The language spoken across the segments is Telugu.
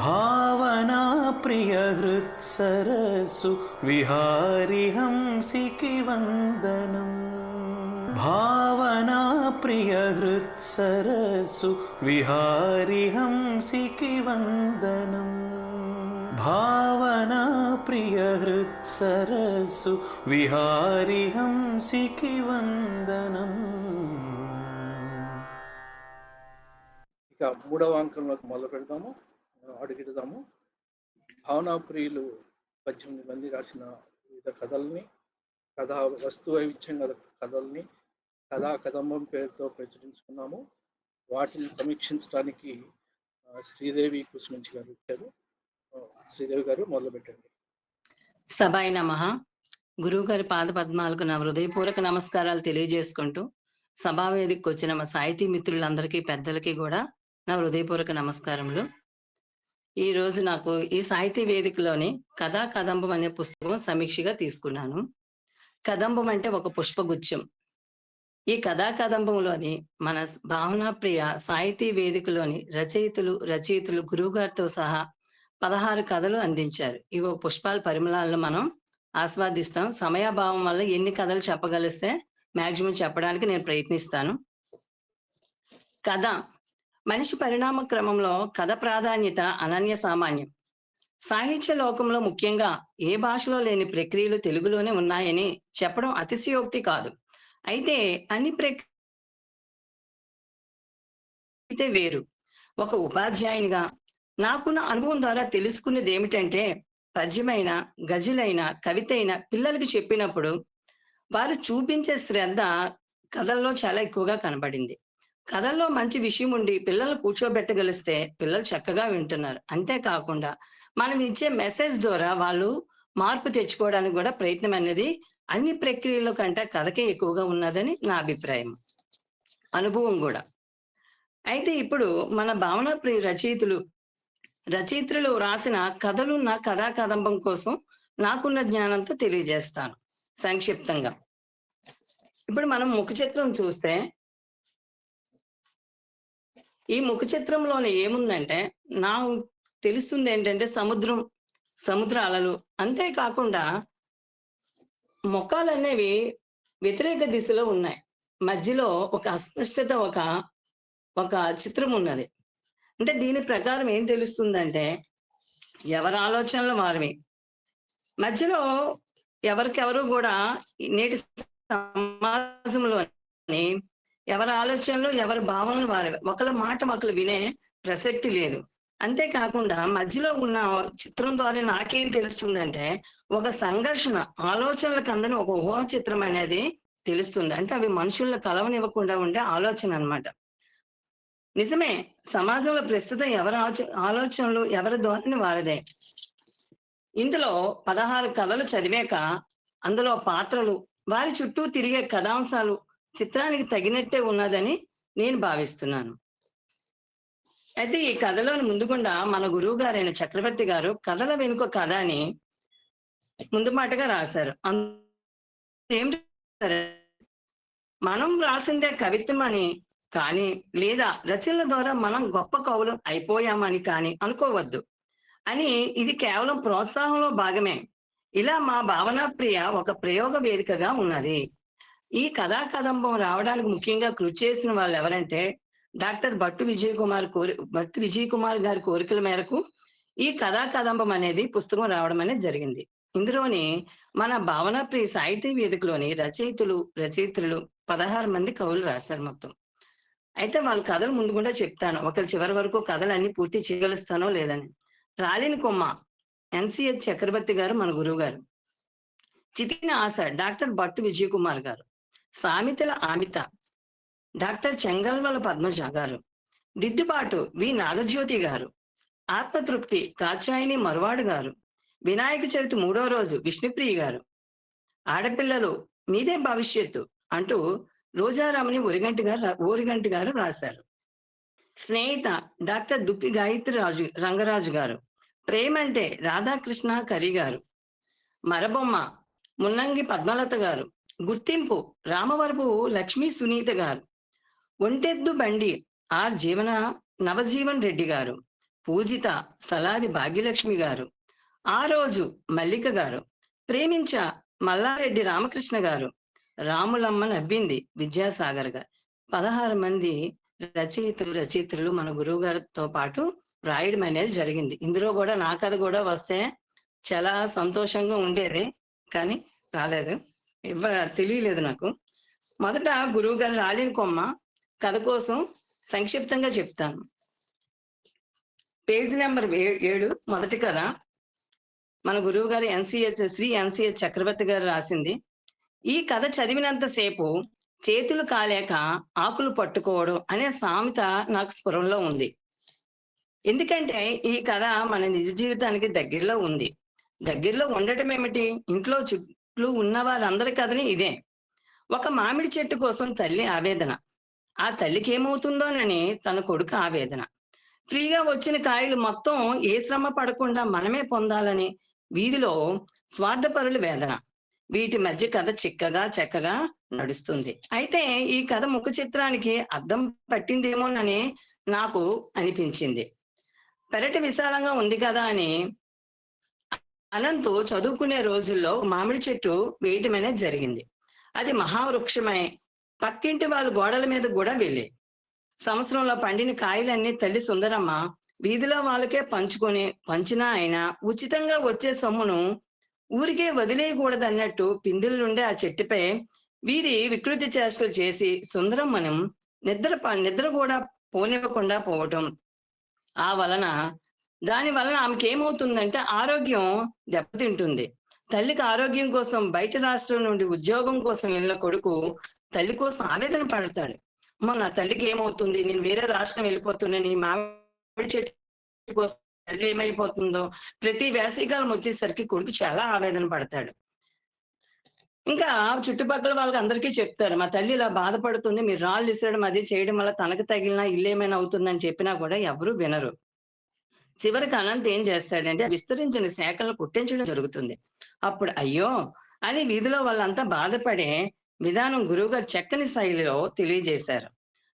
భావనా ప్రియ హృత్సరస్సు విహారి హంసికి వందనం భావనా ప్రియ హృత్సరస్సు విహారి హంసికి వందనం భావనా ప్రియ హృత్సరస్సు విహారి హంసికి వందనం ఇక మూడవ అంకంలోకి మొదలు పెడదాము అడుగుదాము. భావనాప్రియులు పద్దెనిమిది మంది రాసిన వివిధ కథల్ని కథా వస్తు వైవిధ్యం గల కథల్ని కథా కదంబం పేరుతో ప్రచురించుకున్నాము. వాటిని సమీక్షించడానికి శ్రీదేవి కుసుమంచి గారు వచ్చారు. శ్రీదేవి గారు మొదలు పెట్టండి సభాయి నమ. గురువు గారి పాద పద్మాలకు నా హృదయపూర్వక నమస్కారాలు తెలియజేసుకుంటూ సభావేదికకు వచ్చిన మా సాహితీ మిత్రులందరికీ పెద్దలకి కూడా నా హృదయపూర్వక నమస్కారములు. ఈ రోజు నాకు ఈ సాహితీ వేదికలోని కథా కదంబం అనే పుస్తకం సమీక్షగా తీసుకున్నాను. కదంబం అంటే ఒక పుష్పగుచ్చం ఈ కథా కదంబంలోని మన భావనాప్రియ సాహితీ వేదికలోని రచయితలు రచయితలు గురువుగారితో సహా పదహారు కథలు అందించారు. ఇవి ఒక పుష్పాల పరిమళాలను మనం ఆస్వాదిస్తాం. సమయాభావం వల్ల ఎన్ని కథలు చెప్పగలిస్తే మాక్సిమం చెప్పడానికి నేను ప్రయత్నిస్తాను. కథ మనిషి పరిణామ క్రమంలో కథ ప్రాధాన్యత అనన్య సామాన్యం. సాహిత్య లోకంలో ముఖ్యంగా ఏ భాషలో లేని ప్రక్రియలు తెలుగులోనే ఉన్నాయని చెప్పడం అతిశయోక్తి కాదు. అయితే అన్ని ప్రక్రియ వేరు. ఒక ఉపాధ్యాయునిగా నాకున్న అనుభవం ద్వారా తెలుసుకున్నది ఏమిటంటే పద్యమైన గజలైన కవితైన పిల్లలకి చెప్పినప్పుడు వారు చూపించే శ్రద్ధ కథల్లో చాలా ఎక్కువగా కనబడింది. కథల్లో మంచి విషయం ఉండి పిల్లలు కూర్చోబెట్టగలిస్తే పిల్లలు చక్కగా వింటున్నారు. అంతేకాకుండా మనం ఇచ్చే మెసేజ్ ద్వారా వాళ్ళు మార్పు తెచ్చుకోవడానికి కూడా ప్రయత్నం అనేది అన్ని ప్రక్రియల కంటే కథకే ఎక్కువగా ఉన్నదని నా అభిప్రాయం. అనుభవం కూడా. అయితే ఇప్పుడు మన భావన ప్రియ రచయితలు రచయిత్రులు రాసిన నా కథా కదంబం కోసం నాకున్న జ్ఞానంతో తెలియజేస్తాను సంక్షిప్తంగా. ఇప్పుడు మనం ముఖ చిత్రం చూస్తే ఈ ముఖ చిత్రంలోనే ఏముందంటే నా తెలుస్తుంది ఏంటంటే సముద్రం సముద్ర అలలు. అంతేకాకుండా మొక్కలు అనేవి వ్యతిరేక దిశలో ఉన్నాయి. మధ్యలో ఒక అస్పష్టత ఒక ఒక చిత్రం ఉన్నది. అంటే దీని ప్రకారం ఏం తెలుస్తుందంటే ఎవరి ఆలోచనలు వారివి. మధ్యలో ఎవరికెవరు కూడా నేటి సమాజంలోని ఎవరి ఆలోచనలు ఎవరి భావనలు వారి ఒకళ్ళ మాట ఒకరు వినే ప్రసక్తి లేదు. అంతేకాకుండా మధ్యలో ఉన్న చిత్రం ద్వారా నాకేం తెలుస్తుందంటే ఒక సంఘర్షణ ఆలోచనలకు అందని ఒక ఊహ చిత్రం అనేది తెలుస్తుంది. అంటే అవి మనుషుల్లో కలవనివ్వకుండా ఉండే ఆలోచన అన్నమాట. నిజమే సమాజంలో ప్రస్తుతం ఎవరి ఆచ- ఆలోచనలు ఎవరి ధోరణి వారిదే. ఇందులో పదహారు కథలు చదివాక అందులో పాత్రలు వారి చుట్టూ తిరిగే కథాంశాలు చిత్రానికి తగినట్టే ఉన్నదని నేను భావిస్తున్నాను. అయితే ఈ కథలోని ముందుకుండా మన గురువు గారైన చక్రవర్తి గారు కథల వెనుక కథ అని ముందు మాటగా రాశారు. ఏం మనం రాసిందే కవిత్వం అని కానీ లేదా రచనల ద్వారా మనం గొప్ప కవులు అయిపోయామని కానీ అనుకోవద్దు. అని ఇది కేవలం ప్రోత్సాహంలో భాగమే. ఇలా మా భావనా ప్రియ ఒక ప్రయోగ వేదికగా ఉన్నది. ఈ కథా కదంబం రావడానికి ముఖ్యంగా కృషి చేసిన వాళ్ళు ఎవరంటే డాక్టర్ భట్టు విజయ్ కుమార్ కోరి భట్టు విజయ్ కుమార్ గారి కోరికల మేరకు ఈ కథా కదంబం అనేది పుస్తకం రావడం అనేది జరిగింది. ఇందులోని మన భావన ప్రియ సాహితీ వేదికలోని రచయితలు రచయిత్రులు పదహారు మంది కవులు రాశారు మొత్తం. అయితే వాళ్ళ కథలు ముందు కూడా చెప్తాను. ఒకరి చివరి వరకు కథలు అన్ని పూర్తి చేయగలుస్తానో లేదని. రాలిని కొమ్మ ఎన్సిహెచ్ చక్రవర్తి గారు మన గురువు గారు చితికిన ఆశ డాక్టర్ భట్టు విజయ్ కుమార్ గారు. సామెతల ఆమిత డాక్టర్ చెంగల్వల పద్మజ గారు. దిద్దుబాటు వి. నాగజ్యోతి గారు. ఆత్మతృప్తి కాచాయిని మరువాడు గారు. వినాయక చవితి మూడో రోజు విష్ణుప్రియ గారు. ఆడపిల్లలు మీదే భవిష్యత్తు అంటూ రోజారామని ఒరిగంటి గారు ఓరిగంటి గారు రాశారు. స్నేహిత డాక్టర్ దుప్పి గాయత్రి రాజు రంగరాజు గారు. ప్రేమంటే రాధాకృష్ణ కరి గారు. మరబొమ్మ మున్నంగి పద్మలత గారు. గుర్తింపు. రామవరపు లక్ష్మీ సునీత గారు. ఒంటెద్దు బండి ఆర్ జీవన నవజీవన్ రెడ్డి గారు. పూజిత సలాది భాగ్యలక్ష్మి గారు. ఆ రోజు మల్లిక గారు. ప్రేమించ మల్లారెడ్డి రామకృష్ణ గారు. రాములమ్మ నవ్వింది విద్యాసాగర్ గారు. పదహారు మంది రచయితలు రచయిత్రులు మన గురువు గారితో పాటు రాయడం అనేది జరిగింది. ఇందులో కూడా నా కథ కూడా వస్తే చాలా సంతోషంగా ఉండేది. కానీ రాలేదు. ఇవ్వ తెలియలేదు నాకు. మొదట గురువు గారు రాలిన కొమ్మ కథ కోసం సంక్షిప్తంగా చెప్తాను. పేజీ నెంబర్ ఏడు మొదటి కథ. మన గురువు గారు ఎన్సిహెచ్ శ్రీ ఎన్సిహెచ్ చక్రవర్తి గారు రాసింది. ఈ కథ చదివినంత సేపు చేతులు కాలేక ఆకులు పట్టుకోవడం అనే సామెత నాకు స్ఫురంలో ఉంది. ఎందుకంటే ఈ కథ మన నిజ జీవితానికి దగ్గరలో ఉంది. దగ్గరలో ఉండటం ఏమిటి? ఇంట్లో చెట్లు ఉన్న వారందరి కథని ఇదే. ఒక మామిడి చెట్టు కోసం తల్లి ఆవేదన. ఆ తల్లికి ఏమవుతుందోనని తన కొడుకు ఆవేదన. ఫ్రీగా వచ్చిన కాయలు మొత్తం ఏ శ్రమ పడకుండా మనమే పొందాలని వీధిలో స్వార్థపరుల వేదన. వీటి మధ్య కథ చిక్కగా చక్కగా నడుస్తుంది. అయితే ఈ కథ ముఖ చిత్రానికి అర్థం పట్టిందేమోనని నాకు అనిపించింది. పెరటి విశాలంగా ఉంది కదా అని అనంతు చదువుకునే రోజుల్లో మామిడి చెట్టు వేయటం అనేది జరిగింది. అది మహావృక్షమై. పక్కింటి వాళ్ళు గోడల మీద కూడా వెళ్ళి. సంవత్సరంలో పండిన కాయలన్నీ తల్లి సుందరమ్మ వీధిలో వాళ్ళకే పంచుకొని పంచినా అయినా ఉచితంగా వచ్చే సొమ్మును ఊరికే వదిలేయకూడదన్నట్టు పిందులుండే ఆ చెట్టుపై వీరి వికృతి చేష్టలు చేసి సుందరమ్మను నిద్ర నిద్ర కూడా పోనివ్వకుండా పోవటం. ఆ వలన దాని వలన ఆమెకి ఏమవుతుందంటే ఆరోగ్యం దెబ్బతింటుంది. తల్లికి ఆరోగ్యం కోసం బయట రాష్ట్రం నుండి ఉద్యోగం కోసం వెళ్ళిన కొడుకు తల్లి కోసం ఆవేదన పడతాడు. అమ్మ నా తల్లికి ఏమవుతుంది? నేను వేరే రాష్ట్రం వెళ్ళిపోతున్నా నీ మామిడి చెట్టు కోసం తల్లి ఏమైపోతుందో? ప్రతి వేసవికాలం వచ్చేసరికి కొడుకు చాలా ఆవేదన పడతాడు. ఇంకా చుట్టుపక్కల వాళ్ళకి అందరికీ చెప్తారు మా తల్లి ఇలా బాధపడుతుంది మీరు రాళ్ళు ఇసరడం అది చేయడం వల్ల తనకు తగిలిన ఇల్లు ఏమైనా అవుతుందని చెప్పినా కూడా ఎవరు వినరు. చివరికి అనంత్ ఏం చేస్తాడంటే విస్తరించిన శాఖలను కుట్టించడం జరుగుతుంది. అప్పుడు అయ్యో! అని వీధిలో వాళ్ళంతా బాధపడే విధానం గురువుగారు చక్కని శైలిలో తెలియజేశారు.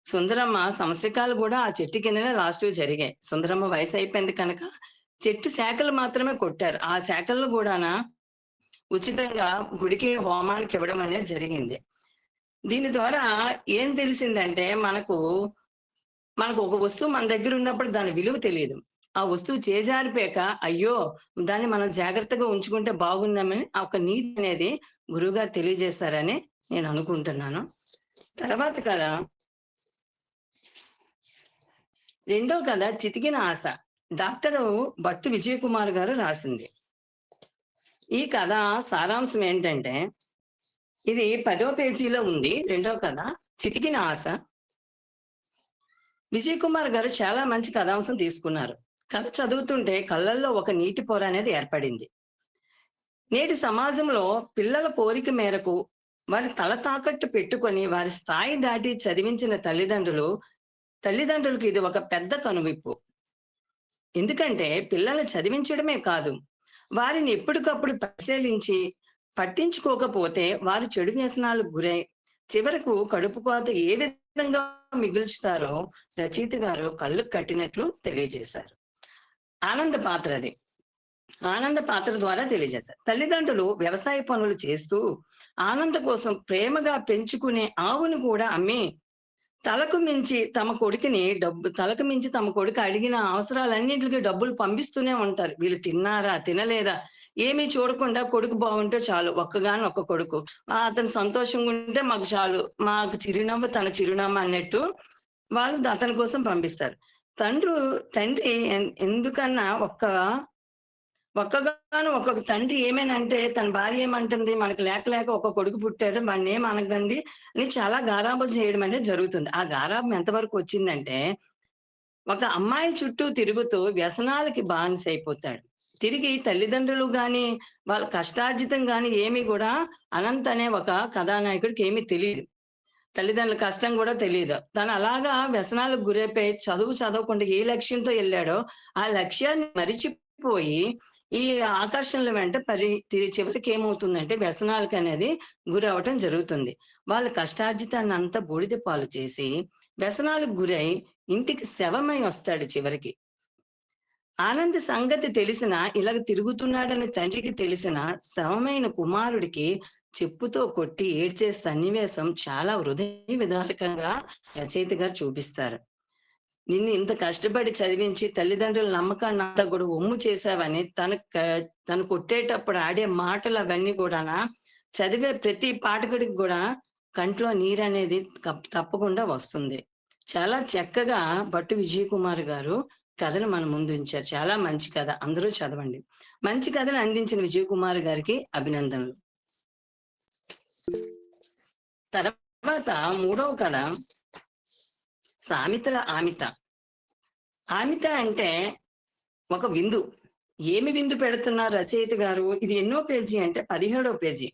సుందరమ్మ సంవత్సరకాలు కూడా ఆ చెట్టు కిందనే లాస్ట్ జరిగాయి. సుందరమ్మ వయసు అయిపోయింది కనుక చెట్టు శాఖలు మాత్రమే కొట్టారు. ఆ శాఖలను కూడానా ఉచితంగా గుడికి హోమానికి ఇవ్వడం అనేది జరిగింది. దీని ద్వారా ఏం తెలిసిందంటే మనకు మనకు ఒక వస్తువు మన దగ్గర ఉన్నప్పుడు దాని విలువ తెలియదు. ఆ వస్తువు చేజారిపోయాక అయ్యో దాన్ని మనం జాగ్రత్తగా ఉంచుకుంటే బాగుందామని ఒక నీతి అనేది గురువుగారు తెలియజేశారని నేను అనుకుంటున్నాను. తర్వాత కదా రెండో కథ చితికిన ఆశ. డాక్టర్ భట్టు విజయ్ కుమార్ గారు రాసింది. ఈ కథ సారాంశం ఏంటంటే ఇది పదో పేజీలో ఉంది రెండో కథ చితికిన ఆశ. విజయ్ కుమార్ గారు చాలా మంచి కథాంశం తీసుకున్నారు. కథ చదువుతుంటే కళ్ళల్లో ఒక నీటి పొర అనేది ఏర్పడింది. నేటి సమాజంలో పిల్లల కోరిక మేరకు వారి తల తాకట్టు పెట్టుకొని వారి స్థాయి దాటి చదివించిన తల్లిదండ్రులు తల్లిదండ్రులకు ఇది ఒక పెద్ద కనువిప్పు. ఎందుకంటే పిల్లల్ని చదివించడమే కాదు వారిని ఎప్పటికప్పుడు పరిశీలించి పట్టించుకోకపోతే వారు చెడు వ్యసనాలకు గురై చివరకు కడుపు కోత ఏ విధంగా మిగుల్చుతారో రచయిత గారు కళ్ళు కట్టినట్లు తెలియజేశారు. ఆనంద పాత్ర అది. ఆనంద పాత్ర ద్వారా తెలియజేస్తారు తల్లిదండ్రులు వ్యవసాయ పనులు చేస్తూ ఆనంద కోసం ప్రేమగా పెంచుకునే ఆవును కూడా అమ్మి తలకు మించి తమ కొడుకుని డబ్బు తలకు మించి తమ కొడుకు అడిగిన అవసరాలన్నింటికి డబ్బులు పంపిస్తూనే ఉంటారు. వీళ్ళు తిన్నారా తినలేదా ఏమీ చూడకుండా కొడుకు బాగుంటే చాలు ఒక్కగాని ఒక్క కొడుకు. అతను సంతోషంగా ఉంటే మాకు చాలు మాకు చిరునవ్వు తన చిరునవ్వు అన్నట్టు వాళ్ళు అతని కోసం పంపిస్తారు. తండ్రి తండ్రి ఎన్- ఎందుకన్నా ఒక్క ఒక్కగాను ఒక్కొక్క తండ్రి ఏమేనంటే తన భార్య ఏమంటుంది? మనకు లేక లేక ఒక కొడుకు పుట్టారు వాడిని ఏం అనగండి అని చాలా గారాబం చేయడం అనేది జరుగుతుంది. ఆ గారాబం ఎంతవరకు వచ్చిందంటే ఒక అమ్మాయి చుట్టూ తిరుగుతూ వ్యసనాలకి బానిస అయిపోతాడు. తిరిగి తల్లిదండ్రులు కానీ వాళ్ళ కష్టార్జితం కానీ ఏమీ కూడా అనంత్ అనే ఒక కథానాయకుడికి ఏమీ తెలియదు తల్లిదండ్రుల కష్టం కూడా తెలియదు తను అలాగా వ్యసనాలకు గురైపోయి చదువు చదవకుండా ఏ లక్ష్యంతో వెళ్ళాడో ఆ లక్ష్యాన్ని మరిచిపోయి ఈ ఆకర్షణల వెంట పరి చివరికి ఏమవుతుందంటే వ్యసనాలకు అనేది గురి అవటం జరుగుతుంది. వాళ్ళ కష్టార్జితాన్ని అంతా బూడిద పాలు చేసి వ్యసనాలకు గురై ఇంటికి శవమై వస్తాడు చివరికి. ఆనంద్ సంగతి తెలిసిన ఇలాగ తిరుగుతున్నాడని తండ్రికి తెలిసిన శవమైన కుమారుడికి చెప్పుతో కొట్టి ఏడ్చే సన్నివేశం చాలా హృదయ విదారకంగా రచయిత గారు చూపిస్తారు. నిన్ను ఇంత కష్టపడి చదివించి తల్లిదండ్రుల నమ్మకాన్ని అంతా కూడా ఒమ్ము చేశావని తన తను కొట్టేటప్పుడు ఆడే మాటలు అవన్నీ కూడా చదివే ప్రతి పాఠకుడికి కూడా కంట్లో నీరు అనేది తప్పకుండా వస్తుంది. చాలా చక్కగా భట్టు విజయ్ కుమార్ గారు కథను మన ముందు ఉంచారు. చాలా మంచి కథ. అందరూ చదవండి. మంచి కథను అందించిన విజయ్ కుమార్ గారికి అభినందనలు. తర్వాత మూడవ కథ సామెతల ఆమిత. ఆమిత అంటే ఒక విందు. ఏమి విందు పెడుతున్నారు రచయిత గారు? ఇది ఎన్నో పేజీ అంటే పదిహేడో పేజీ.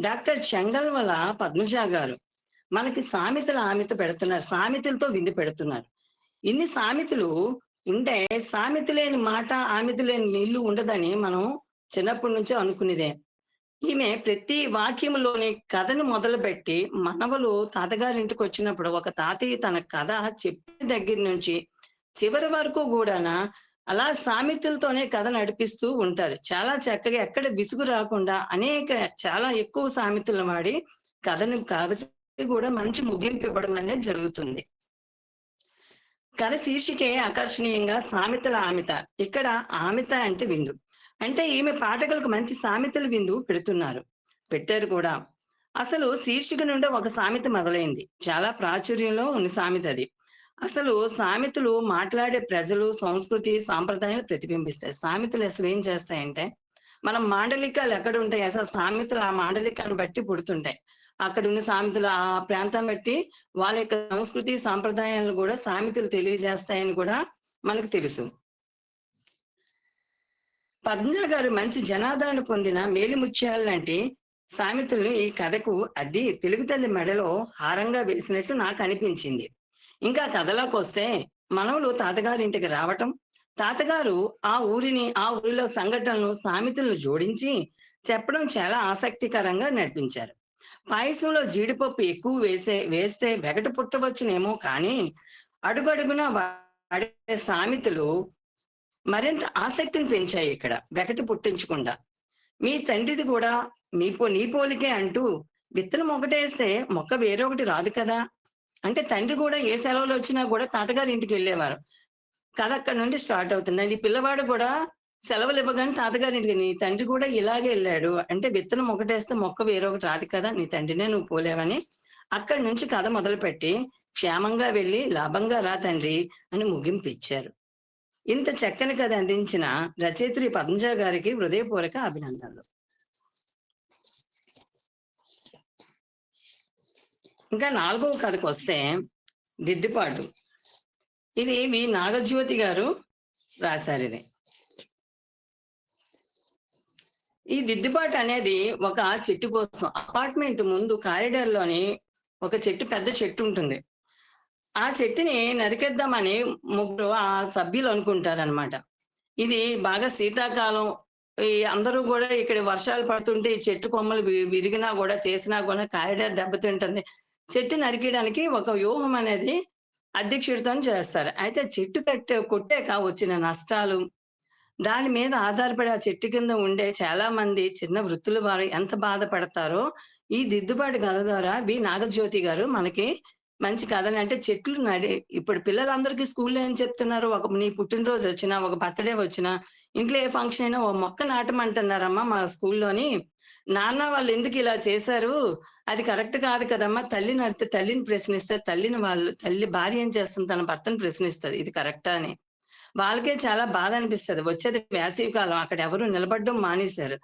డాక్టర్ చెంగల్వల పద్మజ గారు మనకి సామెతల ఆమెత పెడుతున్నారు సామెతలతో విందు పెడుతున్నారు. ఇన్ని సామెతలు ఉంటే సామెత లేని మాట ఆమెత లేని నీళ్ళు ఉండదని మనం చిన్నప్పటి నుంచే అనుకునేదే. ఈమె ప్రతి వాక్యంలోని కథను మొదలుపెట్టి మనవలు తాతగారింటికి వచ్చినప్పుడు ఒక తాతయ్య తన కథ చెప్పిన దగ్గర నుంచి చివరి వరకు కూడాన అలా సామెతలతోనే కథ నడిపిస్తూ ఉంటారు. చాలా చక్కగా ఎక్కడ విసుగు రాకుండా అనేక చాలా ఎక్కువ సామెతలు వాడి కథను కథకి కూడా మంచి ముగింపు ఇవ్వడం అనేది జరుగుతుంది. కథ శీర్షికే ఆకర్షణీయంగా సామెతల ఆమిత. ఇక్కడ ఆమిత అంటే విందు. అంటే ఈమె పాఠకులకు మంచి సామెతలు విందు పెడుతున్నారు. పెట్టారు కూడా. అసలు శీర్షిక నుండి ఒక సామెత మొదలైంది. చాలా ప్రాచుర్యంలో ఉన్న సామెత అది. అసలు సామెతలు మాట్లాడే ప్రజలు సంస్కృతి సాంప్రదాయాలు ప్రతిబింబిస్తాయి. సామెతలు అసలు ఏం చేస్తాయంటే మనం మాండలికాలు ఎక్కడ ఉంటాయి? అసలు సామెతలు ఆ మాండలికాన్ని బట్టి పుడుతుంటాయి. అక్కడ ఉన్న సామెతలు ఆ ప్రాంతం బట్టి వాళ్ళ యొక్క సంస్కృతి సాంప్రదాయాలను కూడా సామెతలు తెలియజేస్తాయని కూడా మనకు తెలుసు. పద్మ గారు మంచి జనాదరణ పొందిన మేలిముత్యాలు లాంటి సామెతలను ఈ కథకు అద్ది తెలుగు తల్లి మెడలో హారంగా వెలిసినట్టు నాకు అనిపించింది. ఇంకా కథలోకి వస్తే మనవలు తాతగారింటికి రావటం తాతగారు ఆ ఊరిని ఆ ఊరిలో సంఘటనలు సామెతలను జోడించి చెప్పడం చాలా ఆసక్తికరంగా నడిపించారు. పాయసంలో జీడిపప్పు ఎక్కువ వేసే వేస్తే వెగట పుట్టవచ్చునేమో కానీ అడుగడుగున వాడే సామెతలు మరింత ఆసక్తిని పెంచాయి ఇక్కడ. వెకటి పుట్టించకుండా. మీ తండ్రిది కూడా మీ పో నీ పోలికే అంటూ విత్తనం ఒకటేస్తే మొక్క వేరొకటి రాదు కదా? అంటే తండ్రి కూడా ఏ సెలవులు వచ్చినా కూడా తాతగారి ఇంటికి వెళ్ళేవారు. కథ అక్కడ నుండి స్టార్ట్ అవుతుంది. ఈ పిల్లవాడు కూడా సెలవులు ఇవ్వగానే తాతగారి ఇంటికి నీ తండ్రి కూడా ఇలాగే వెళ్ళాడు. అంటే విత్తనం ఒకటేస్తే మొక్క వేరొకటి రాదు కదా? నీ తండ్రినే నువ్వు పోలేవని అక్కడి నుంచి కథ మొదలుపెట్టి క్షేమంగా వెళ్ళి లాభంగా రా తండ్రి అని ముగింపు ఇచ్చారు. ఇంత చక్కని కథ అందించిన రచయిత్రి పద్మజ గారికి హృదయపూర్వక అభినందనలు. ఇంకా నాలుగవ కథకు వస్తే దిద్దుపాటు. ఇది వి నాగజ్యోతి గారు రాశారు ఇది ఈ దిద్దుబాటు అనేది ఒక చెట్టు కోసం అపార్ట్మెంట్ ముందు కారిడార్లోని ఒక చెట్టు పెద్ద చెట్టు ఉంటుంది. ఆ చెట్టుని నరికేద్దామని ముగ్గురు ఆ సభ్యులు అనుకుంటారనమాట ఇది బాగా శీతాకాలం. ఈ అందరూ కూడా ఇక్కడ వర్షాలు పడుతుంటే ఈ చెట్టు కొమ్మలు విరిగినా కూడా చేసినా కూడా కారిడార్ దెబ్బతింటుంది. చెట్టు నరికేయడానికి ఒక వ్యూహం అనేది అధ్యక్షుడితో చేస్తారు. అయితే చెట్టు కట్టే కొట్టాక వచ్చిన నష్టాలు దాని మీద ఆధారపడి ఆ చెట్టు కింద ఉండే చాలా మంది చిన్న వృత్తుల వారు ఎంత బాధపడతారో ఈ దిద్దుబాటు కథ ద్వారా బి నాగజ్యోతి గారు మనకి మంచి కథని అంటే చెట్లు నడి ఇప్పుడు పిల్లలందరికీ స్కూల్లో ఏం చెప్తున్నారు? ఒక నీ పుట్టినరోజు వచ్చినా ఒక బర్త్డే వచ్చినా ఇంట్లో ఏ ఫంక్షన్ అయినా ఓ మొక్క నాటమంటున్నారమ్మా మా స్కూల్లోని. నాన్న వాళ్ళు ఎందుకు ఇలా చేశారు? అది కరెక్ట్ కాదు కదమ్మా. తల్లిని అడితే తల్లిని ప్రశ్నిస్తే తల్లిని వాళ్ళు తల్లి భార్య ఏం చేస్తుంది? తన భర్తను ప్రశ్నిస్తుంది. ఇది కరెక్టా అని. వాళ్ళకే చాలా బాధ అనిపిస్తుంది. వచ్చేది వేసవి కాలం. అక్కడ ఎవరు నిలబడడం మానేశారు.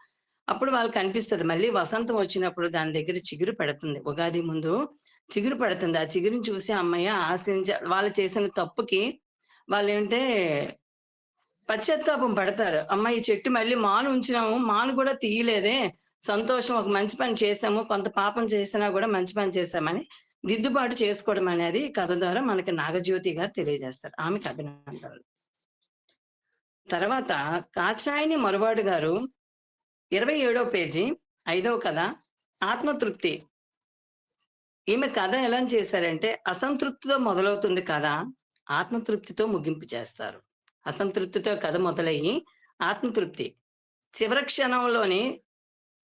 అప్పుడు వాళ్ళకి అనిపిస్తుంది. మళ్ళీ వసంతం వచ్చినప్పుడు దాని దగ్గర చిగురు పెడుతుంది. ఉగాది ముందు చిగురు పడుతుంది. ఆ చిగురుని చూసి అమ్మయ్య ఆశించ వాళ్ళు చేసిన తప్పుకి వాళ్ళు ఏంటంటే పశ్చాత్తాపం పడతారు. అమ్మ ఈ చెట్టు మళ్ళీ మాను ఉంచినాము మాను కూడా తీయలేదే. సంతోషం ఒక మంచి పని చేసాము కొంత పాపం చేసినా కూడా మంచి పని చేశామని దిద్దుబాటు చేసుకోవడం అనేది కథ ద్వారా మనకి నాగజ్యోతి గారు తెలియజేస్తారు. ఆమెకు అభినందనలు. తర్వాత కాచాయిని మరువాడు గారు ఇరవై ఏడో పేజీ ఐదవ కథ ఆత్మతృప్తి. ఈమె కథ ఎలా చేశారంటే అసంతృప్తితో మొదలవుతుంది కథ ఆత్మతృప్తితో ముగింపు చేస్తారు. అసంతృప్తితో కథ మొదలయ్యి ఆత్మతృప్తి. చివరి క్షణంలోని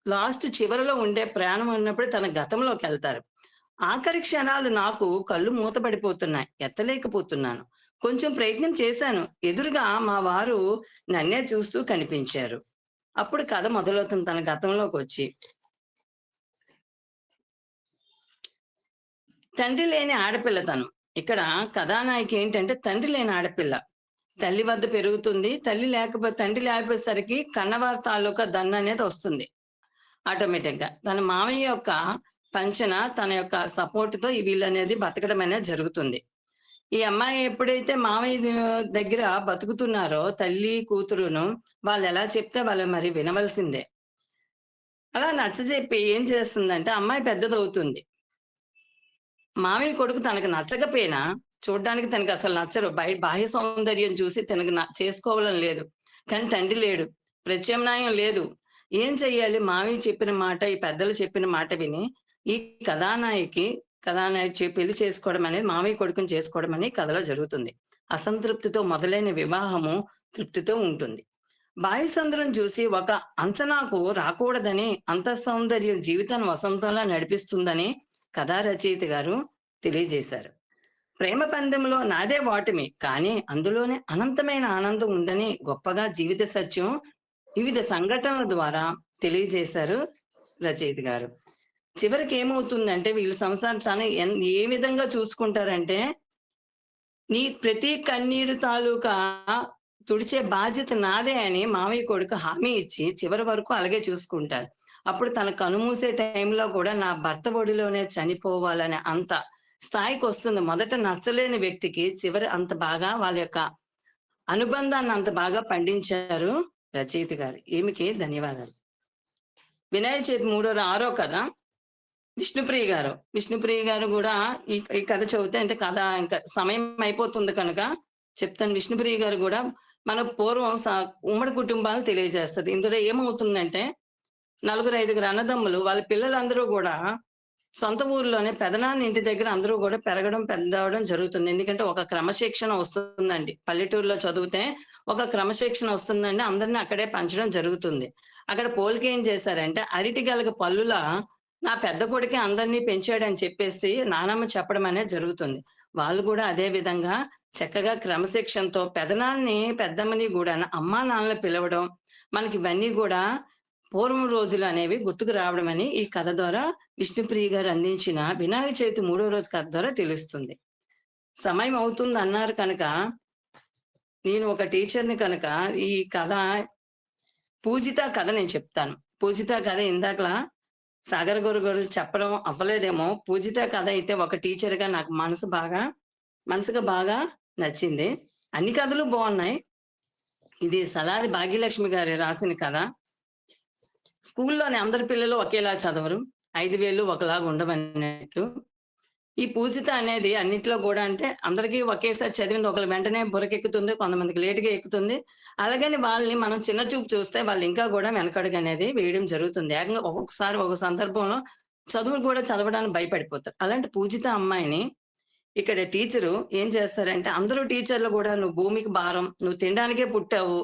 లాస్ట్ చివరిలో ఉండే ప్రయాణం ఉన్నప్పుడు తన గతంలోకి వెళ్తారు. ఆఖరి క్షణాలు నాకు కళ్ళు మూతపడిపోతున్నాయి ఎత్తలేకపోతున్నాను. కొంచెం ప్రయత్నం చేశాను. ఎదురుగా మా వారు నన్నే చూస్తూ కనిపించారు. అప్పుడు కథ మొదలవుతుంది తన గతంలోకి వచ్చి. తండ్రి లేని ఆడపిల్ల తను. ఇక్కడ కథానాయకి ఏంటంటే తండ్రి లేని ఆడపిల్ల. తల్లి వద్ద పెరుగుతుంది. తల్లి లేకపోతే తండ్రి లేకపోయేసరికి కన్నవారి తాలూకా దన్న అనేది వస్తుంది. ఆటోమేటిక్గా తన మామయ్య యొక్క పంచన తన యొక్క సపోర్ట్తో ఈ వీళ్ళు అనేది బతకడం అనేది జరుగుతుంది. ఈ అమ్మాయి ఎప్పుడైతే మామయ్య దగ్గర బతుకుతున్నారో తల్లి కూతురును వాళ్ళు ఎలా చెప్తే వాళ్ళు మరి వినవలసిందే. అలా నచ్చజెప్పి ఏం చేస్తుందంటే అమ్మాయి పెద్దదవుతుంది. మామయ్య కొడుకు తనకు నచ్చకపోయినా చూడడానికి తనకి అసలు నచ్చరు. బయట బాహ్య సౌందర్యం చూసి తనకు చేసుకోవాలని లేదు. కానీ తండ్రి లేడు. ప్రత్యామ్నాయం లేదు. ఏం చెయ్యాలి? మామయ్య చెప్పిన మాట ఈ పెద్దలు చెప్పిన మాట విని ఈ కథానాయికి కథానాయకి పెళ్ళి చేసుకోవడం అనేది మామయ్య కొడుకుని చేసుకోవడం అనేది కథలో జరుగుతుంది. అసంతృప్తితో మొదలైన వివాహము తృప్తితో ఉంటుంది. బాహ్యసంద్రం చూసి ఒక అంచనాకు రాకూడదని అంత సౌందర్యం జీవితాన్ని వసంతంలా నడిపిస్తుందని కథా రచయిత గారు తెలియజేశారు. ప్రేమ పందెంలో నాదే వాటమి కానీ అందులోనే అనంతమైన ఆనందం ఉందని గొప్పగా జీవిత సత్యం వివిధ సంఘటనల ద్వారా తెలియజేశారు రచయిత గారు. చివరికి ఏమవుతుందంటే వీళ్ళ సంసారం తను ఎన్- ఏ విధంగా చూసుకుంటారంటే నీ ప్రతి కన్నీరు తాలూకా తుడిచే బాధ్యత నాదే అని మామయ్య కొడుకు హామీ ఇచ్చి చివరి వరకు అలాగే చూసుకుంటారు అప్పుడు తన కనుమూసే టైంలో కూడా నా భర్త ఒడిలోనే చనిపోవాలనే అంత స్థాయికి వస్తుంది. మొదట నచ్చలేని వ్యక్తికి చివరి అంత బాగా వాళ్ళ యొక్క అనుబంధాన్ని అంత బాగా పండించారు రచయిత గారు. ఈమెకి ధన్యవాదాలు. వినాయక చవితి మూడో ఆరో కథ విష్ణుప్రియ గారు. విష్ణుప్రియ గారు కూడా ఈ ఈ కథ చదివితే అంటే కథ ఇంకా సమయం అయిపోతుంది కనుక చెప్తాను. విష్ణుప్రియ గారు కూడా మన పూర్వం స- ఉమ్మడి కుటుంబాలు తెలియజేస్తుంది. ఇందులో ఏమవుతుందంటే నలుగురు ఐదుగురు అన్నదమ్ములు వాళ్ళ పిల్లలందరూ కూడా సొంత ఊర్లోనే పెదనాన్న ఇంటి దగ్గర అందరూ కూడా పెరగడం పెద్దవడం జరుగుతుంది. ఎందుకంటే ఒక క్రమశిక్షణ వస్తుందండి. పల్లెటూరులో చదివితే ఒక క్రమశిక్షణ వస్తుందండి. అందరిని అక్కడే పంచడం జరుగుతుంది. అక్కడ పోలిక ఏం చేశారంటే అరటి గలగ పళ్ళుల నా పెద్ద కొడుకే అందరినీ పెంచాడని చెప్పేసి నానమ్మ చెప్పడం అనేది జరుగుతుంది. వాళ్ళు కూడా అదే విధంగా చక్కగా క్రమశిక్షణతో పెదనాన్ని పెద్దమ్మని కూడా అమ్మా నాన్నలు పిలవడం మనకి ఇవన్నీ కూడా పూర్వం రోజులు అనేవి గుర్తుకు రావడం అని ఈ కథ ద్వారా విష్ణుప్రియ గారు అందించిన వినాయక చవితి మూడో రోజు కథ ద్వారా తెలుస్తుంది. సమయం అవుతుంది అన్నారు కనుక నేను ఒక టీచర్ని కనుక ఈ కథ పూజిత కథ నేను చెప్తాను. పూజిత కథ ఇందాకలా సాగర్ గురు గారు చెప్పడం అవ్వలేదేమో. పూజిత కథ అయితే ఒక టీచర్గా నాకు మనసు బాగా మనసుకు బాగా నచ్చింది. అన్ని కథలు బాగున్నాయి. ఇది సలాది భాగ్యలక్ష్మి గారు రాసిన కథ. స్కూల్లోని అందరి పిల్లలు ఒకేలా చదవరు. ఐదు వేలు ఒకలాగా ఉండవన్నట్టు. ఈ పూజిత అనేది అన్నిట్లో కూడా అంటే అందరికీ ఒకేసారి చదివింది ఒకరు వెంటనే బురకెక్కుతుంది కొంతమందికి లేటుగా ఎక్కుతుంది. అలాగని వాళ్ళని మనం చిన్న చూపు చూస్తే వాళ్ళు ఇంకా కూడా వెనకడుగు అనేది వేయడం జరుగుతుంది. ఏకంగా ఒక్కొక్కసారి ఒక సందర్భంలో చదువులు కూడా చదవడానికి భయపడిపోతారు. అలాంటి పూజిత అమ్మాయిని ఇక్కడ టీచరు ఏం చేస్తారంటే అందరూ టీచర్లు కూడా నువ్వు భూమికి భారం నువ్వు తినడానికే పుట్టావు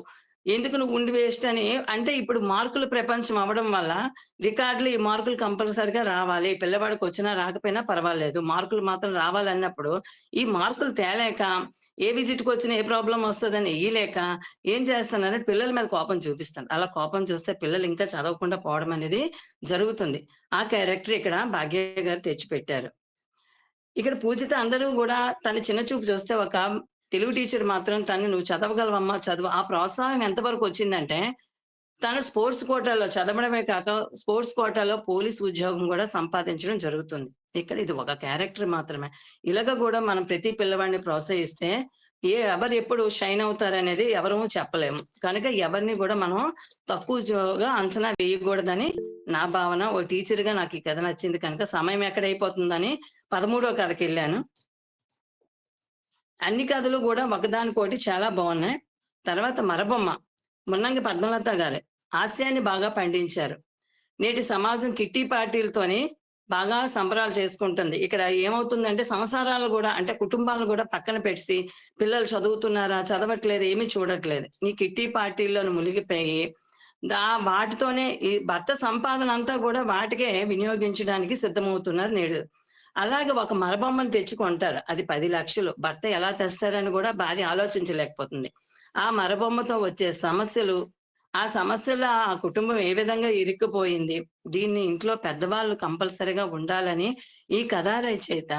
ఎందుకు నువ్వు ఉండి వేస్ట్ అని? అంటే ఇప్పుడు మార్కుల ప్రపంచం అవ్వడం వల్ల రికార్డులు ఈ మార్కులు కంపల్సరిగా రావాలి. పిల్లవాడికి వచ్చినా రాకపోయినా పర్వాలేదు. మార్కులు మాత్రం రావాలన్నప్పుడు ఈ మార్కులు తేలేక ఏ విజిట్కి వచ్చినా ఏ ప్రాబ్లం వస్తుందని ఇయ్యలేక ఏం చేస్తానని పిల్లల మీద కోపం చూపిస్తాను. అలా కోపం చూస్తే పిల్లలు ఇంకా చదవకుండా పోవడం అనేది జరుగుతుంది. ఆ క్యారెక్టర్ ఇక్కడ భాగ్య గారు తెచ్చిపెట్టారు. ఇక్కడ పూజిత అందరూ కూడా తన చిన్న చూపు చూస్తే ఒక తెలుగు టీచర్ మాత్రం తను నువ్వు చదవగలవమ్మా చదువు. ఆ ప్రోత్సాహం ఎంతవరకు వచ్చిందంటే తను స్పోర్ట్స్ కోటాలో చదవడమే కాక స్పోర్ట్స్ కోటాలో పోలీస్ ఉద్యోగం కూడా సంపాదించడం జరుగుతుంది. ఇక్కడ ఇది ఒక క్యారెక్టర్ మాత్రమే. ఇలాగ కూడా మనం ప్రతి పిల్లవాడిని ప్రోత్సహిస్తే ఏ ఎవరు ఎప్పుడు షైన్ అవుతారనేది ఎవరూ చెప్పలేము. కనుక ఎవరిని కూడా మనం తక్కువగా అంచనా వేయకూడదని నా భావన. ఓ టీచర్గా నాకు ఈ కథ నచ్చింది కనుక సమయం ఎక్కడైపోతుందని పదమూడో కథకి వెళ్ళాను. అన్ని కథలు కూడా ఒకదానికోటి చాలా బాగున్నాయి. తర్వాత మరబొమ్మ మున్నంగి పద్మలత గారు హాస్యాన్ని బాగా పండించారు. నేటి సమాజం కిట్టి పార్టీలతోని బాగా సంబరాలు చేసుకుంటుంది. ఇక్కడ ఏమవుతుందంటే సంసారాలు కూడా అంటే కుటుంబాలను కూడా పక్కన పెట్టి పిల్లలు చదువుతున్నారా చదవట్లేదు ఏమీ చూడట్లేదు. ఈ కిట్టి పార్టీల్లోని మునిగిపోయి దా వాటితోనే ఈ భర్త సంపాదన అంతా కూడా వాటికే వినియోగించడానికి సిద్ధమవుతున్నారు నేడు. అలాగే ఒక మరబొమ్మను తెచ్చుకుంటారు. అది పది లక్షలు. భర్త ఎలా తెస్తాడని కూడా భార్య ఆలోచించలేకపోతుంది. ఆ మరబొమ్మతో వచ్చే సమస్యలు ఆ సమస్యల ఆ కుటుంబం ఏ విధంగా ఇరుక్కుపోయింది దీన్ని ఇంట్లో పెద్దవాళ్ళు కంపల్సరిగా ఉండాలని ఈ కథా రచయిత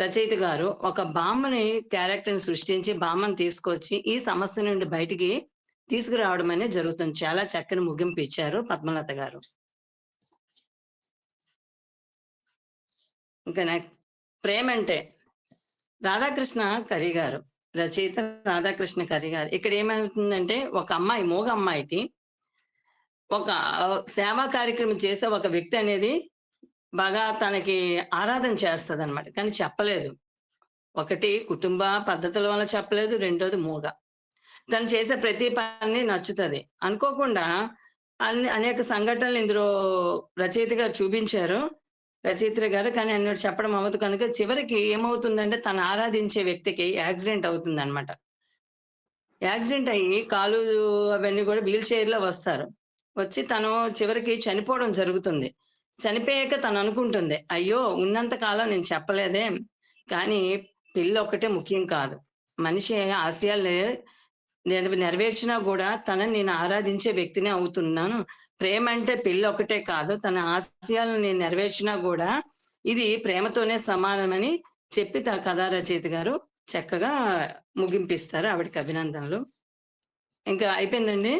రచయిత గారు ఒక బామ్మని క్యారెక్టర్ని సృష్టించి బామ్మని తీసుకొచ్చి ఈ సమస్య నుండి బయటికి తీసుకురావడం అనేది జరుగుతుంది. చాలా చక్కని ముగింపు ఇచ్చారు పద్మలత గారు. ఇంకా నెక్స్ట్ ప్రేమ అంటే రాధాకృష్ణ కరి గారు రచయిత రాధాకృష్ణ కరి గారు ఇక్కడ ఏమవుతుందంటే ఒక అమ్మాయి మూగ అమ్మాయికి ఒక సేవా కార్యక్రమం చేసే ఒక వ్యక్తి అనేది బాగా తనకి ఆరాధన చేస్తుంది అనమాట కానీ చెప్పలేదు. ఒకటి కుటుంబ పద్ధతుల వల్ల చెప్పలేదు రెండోది మూగ. తను చేసే ప్రతి పని నచ్చుతుంది. అనుకోకుండా అన్ని అనేక సంఘటనలు ఇందులో రచయిత గారు చూపించారు. రచయిత్రి గారు కానీ అన్నట్టు చెప్పడం అవ్వదు కనుక చివరికి ఏమవుతుందంటే తను ఆరాధించే వ్యక్తికి యాక్సిడెంట్ అవుతుంది అనమాట యాక్సిడెంట్ అయ్యి కాలు అవన్నీ కూడా వీల్ చైర్లో వస్తారు. వచ్చి తను చివరికి చనిపోవడం జరుగుతుంది. చనిపోయాక తను అనుకుంటుంది అయ్యో ఉన్నంత కాలం నేను చెప్పలేదే కానీ పిల్ల ఒక్కటే ముఖ్యం కాదు. మనిషి ఆశయాలు నెరవేర్చినా కూడా తనని నేను ఆరాధించే వ్యక్తినే అవుతున్నాను. ప్రేమ అంటే పెళ్ళి ఒకటే కాదు తన ఆశయాలను నేను నెరవేర్చినా కూడా ఇది ప్రేమతోనే సమానమని చెప్పి త కథా రచయిత గారు చక్కగా ముగింపిస్తారు ఆవిడకి అభినందనలు. ఇంకా అయిపోయిందండి?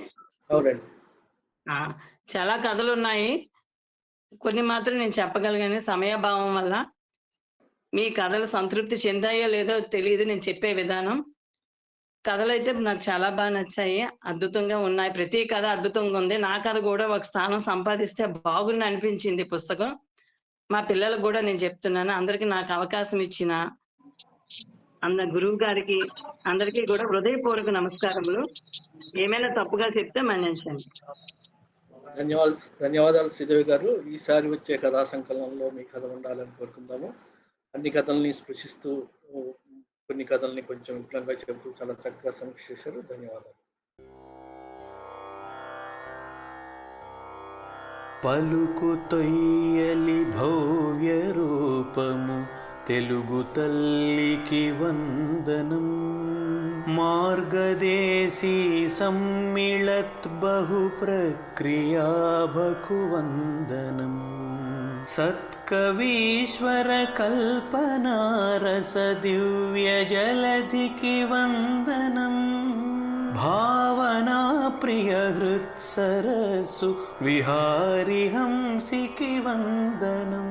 చాలా కథలు ఉన్నాయి కొన్ని మాత్రం నేను చెప్పగలిగాను. సమయాభావం వల్ల మీ కథలు సంతృప్తి చెందాయో లేదో తెలియదు నేను చెప్పే విధానం. కథలు అయితే నాకు చాలా బాగా నచ్చాయి. అద్భుతంగా ఉన్నాయి. ప్రతి కథ అద్భుతంగా ఉంది. నా కథ కూడా ఒక స్థానం సంపాదిస్తే బాగుంది అనిపించింది పుస్తకం. మా పిల్లలకు కూడా నేను చెప్తున్నాను. అందరికి నాకు అవకాశం ఇచ్చిన అన్న గురువు గారికి అందరికీ కూడా హృదయపూర్వక నమస్కారములు. ఏమైనా తప్పుగా చెప్తే మన్నించండి. ధన్యవాదాలు ధన్యవాదాలు శ్రీదేవి గారు. ఈసారి వచ్చే కథా సంకలనంలో మీ కథ ఉండాలని కోరుకుందాము. అన్ని కథల్ని స్పృశిస్తూ కొన్ని కథల్ని కొంచెం విపులంగా చెబుతూ చాలా చక్కగా సమీక్ష చేశారు. ధన్యవాదాలు. పలుకు తొయ్యలి భవ్య రూపము తెలుగు తల్లికి వందనం. మార్గదేశీ సమ్మిళత్ బహు ప్రక్రియాభకు వందనం. సత్ కల్పనారస దివ్య జలధికి వందనం భావనా ప్రియ హృత్సరసు విహారి హంసికి వందనం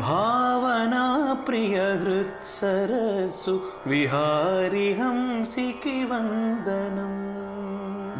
భావనా ప్రియ హృత్సరసు విహారి హంసికి వందనం భావనా